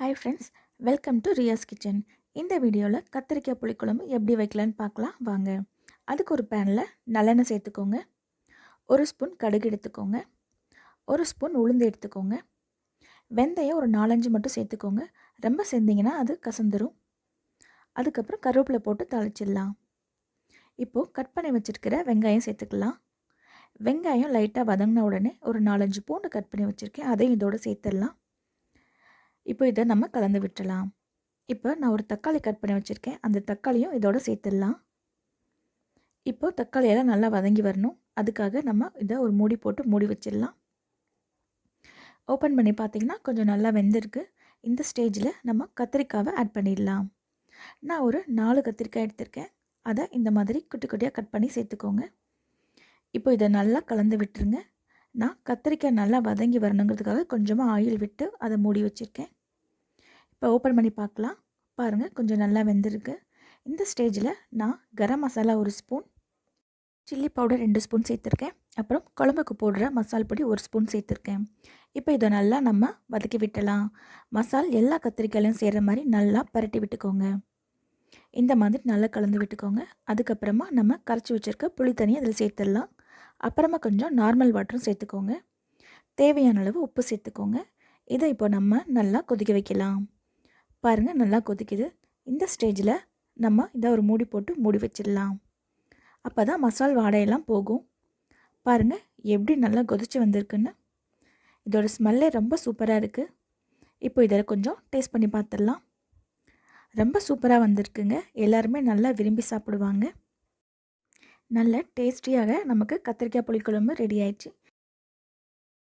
Hi friends welcome to Riyas kitchen இந்த வீடியோவில் கத்திரிக்காய் புளிக்குழம்பு எப்படி வைக்கலான்னு பார்க்கலாம். வாங்க. அதுக்கு ஒரு பேனில் நல்லெண்ணெய் சேர்த்துக்கோங்க. ஒரு ஸ்பூன் கடுகு எடுத்துக்கோங்க. ஒரு ஸ்பூன் உளுந்து எடுத்துக்கோங்க. வெந்தயம் ஒரு நாலஞ்சு மட்டும் சேர்த்துக்கோங்க. ரொம்ப சேர்ந்திங்கன்னா அது கசந்துரும். அதுக்கப்புறம் கருவேப்பிலை போட்டு தாளிச்சிடலாம். இப்போது கட் பண்ணி வச்சுருக்கிற வெங்காயம் சேர்த்துக்கலாம். வெங்காயம் லைட்டாக வதங்கின உடனே ஒரு நாலஞ்சு பூண்டு கட் பண்ணி வச்சுருக்கேன். அதையும் இதோடு சேர்த்துடலாம். இப்போ இதை நம்ம கலந்து விட்டுடலாம். இப்போ நான் ஒரு தக்காளி கட் பண்ணி வச்சுருக்கேன். அந்த தக்காளியும் இதோட சேர்த்துடலாம். இப்போது தக்காளியெல்லாம் நல்லா வதங்கி வரணும். அதுக்காக நம்ம இதை ஒரு மூடி போட்டு மூடி வச்சிடலாம். ஓப்பன் பண்ணி பார்த்திங்கன்னா கொஞ்சம் நல்லா வெந்திருக்கு. இந்த ஸ்டேஜில் நம்ம கத்திரிக்காவை ஆட் பண்ணிடலாம். நான் ஒரு நாலு கத்திரிக்காய் எடுத்திருக்கேன். அதை இந்த மாதிரி குட்டி குட்டியாக கட் பண்ணி சேர்த்துக்கோங்க. இப்போ இதை நல்லா கலந்து விட்டுருங்க. நான் கத்திரிக்காய் நல்லா வதங்கி வரணுங்கிறதுக்காக கொஞ்சமாக ஆயில் விட்டு அதை மூடி வச்சுருக்கேன். இப்போ ஓப்பன் பண்ணி பார்க்கலாம். பாருங்கள் கொஞ்சம் நல்லா வெந்திருக்கு. இந்த ஸ்டேஜில் நான் கரம் மசாலா ஒரு ஸ்பூன் சில்லி பவுடர் ரெண்டு ஸ்பூன் சேர்த்துருக்கேன். அப்புறம் குழம்புக்கு போடுற மசால் பொடி ஒரு ஸ்பூன் சேர்த்துருக்கேன். இப்போ இதை நல்லா நம்ம வதக்கி விட்டலாம். மசால் எல்லா கத்திரிக்காயிலையும் சேர்கிற மாதிரி நல்லா பரட்டி விட்டுக்கோங்க. இந்த மாதிரி நல்லா கலந்து விட்டுக்கோங்க. அதுக்கப்புறமா நம்ம கரைச்சி வச்சுருக்க புளி தண்ணி அதில் சேர்த்துடலாம். அப்புறமா கொஞ்சம் நார்மல் வாட்டரும் சேர்த்துக்கோங்க. தேவையான அளவு உப்பு சேர்த்துக்கோங்க. இதை இப்போ நம்ம நல்லா கொதிக்க வைக்கலாம். பாருங்கள் நல்லா கொதிக்குது. இந்த ஸ்டேஜில் நம்ம இதை ஒரு மூடி போட்டு மூடி வச்சிடலாம். அப்போ தான் மசால் வாடையெல்லாம் போகும். பாருங்கள் எப்படி நல்லா கொதிச்சு வந்திருக்குன்னு. இதோட ஸ்மெல்லே ரொம்ப சூப்பராக இருக்குது இப்போ இதில் கொஞ்சம் டேஸ்ட் பண்ணி பார்த்துடலாம் ரொம்ப சூப்பராக வந்திருக்குங்க. எல்லாருமே நல்லா விரும்பி சாப்பிடுவாங்க. நல்ல டேஸ்டியாக நமக்கு கத்திரிக்காய் புளிக்குழம்பு ரெடி ஆயிடுச்சு.